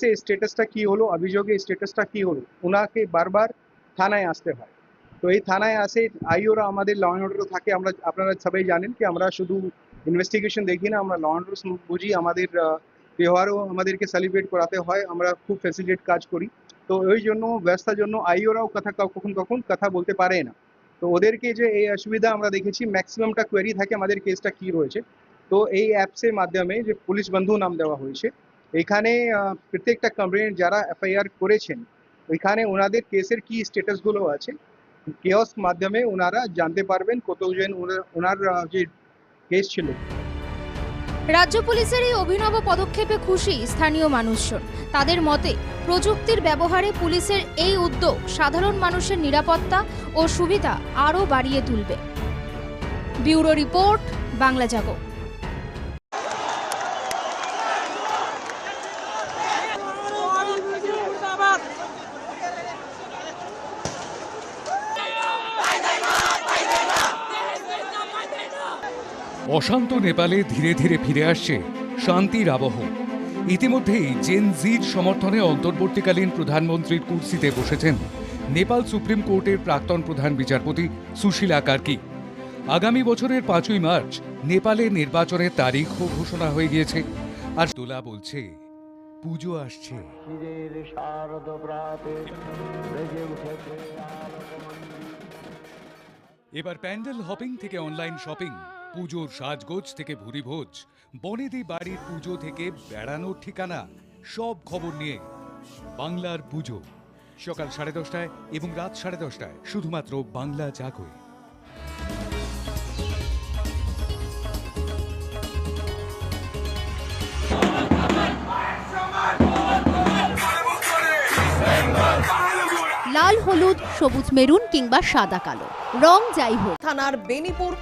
সে স্ট্যাটাসটা কি হলো অভিযোগের স্ট্যাটাসটা কি হলো ওনাকে বারবার থানায় আসতে হয়। তো এই থানায় আসে, আইওরা আমাদের ল অ্যান্ড অর্ডারও থাকে, আমরা, আপনারা সবাই জানেন কি আমরা শুধু ইনভেস্টিগেশন দেখি না, আমরা ল অ্যান্ড অর্ডার বুঝি, আমাদের ব্যবহারও আমাদেরকে সেলিব্রেট করাতে হয়, আমরা খুব ফ্যাসিলিটেট কাজ করি। তো ওই জন্য, ব্যবস্থার জন্য আইওরাও কথা কখন কখন কথা বলতে পারে না। তো ওদেরকে যে এই অসুবিধা আমরা দেখেছি ম্যাক্সিমামটা কোয়েরি থাকে আমাদের কেসটা কি রয়েছে। তো এই অ্যাপসের মাধ্যমে যে পুলিশ বন্ধু নাম দেওয়া হয়েছে এখানে প্রত্যেকটা কমপ্লেন্ট যারা এফআইআর করেছেন, ওইখানে ওনাদের কেসের কি স্ট্যাটাসগুলো আছে? কেওস মাধ্যমে ওনারা জানতে পারবেন কতজন ওনার যে কেস ছিল। রাজ্য পুলিশের এই অভিনব পদক্ষেপে খুশি স্থানীয় মানুষজন। তাদের মতে, প্রযুক্তির ব্যবহারে পুলিশের এই উদ্যোগ সাধারণ মানুষের নিরাপত্তা ও সুবিধা আরও বাড়িয়ে তুলবে। Bureau report, Bangla Jago. অশান্ত নেপালে ধীরে ধীরে ফিরে আসছে শান্তির আবহ। ইতিমধ্যেই জেন জির সমর্থনে অন্তর্বর্তীকালীন প্রধানমন্ত্রীর কুর্সিতে বসেছেন নেপাল সুপ্রিম কোর্টের প্রাক্তন প্রধান বিচারপতি সুশীলা কার্কি। আগামী বছরের পাঁচই মার্চ নেপালে নির্বাচনের তারিখও ঘোষণা হয়ে গিয়েছে। আর দোলা বলছে পুজো আসছে। এবার প্যান্ডেল হপিং থেকে অনলাইন শপিং। পুজোর সাজগোজ থেকে ভুরিভোজ বনেদি বাড়ির পুজো থেকে বেড়ানোর ঠিকানা সব খবর নিয়ে বাংলার পুজো সকাল সাড়ে দশটায় এবং রাত সাড়ে দশটায় শুধুমাত্র বাংলা জাগোয়। লাল হলুদ সবুজ মেরুন কিংবা সাদা কালো। রং যাই হোক। থানার বেনিপুর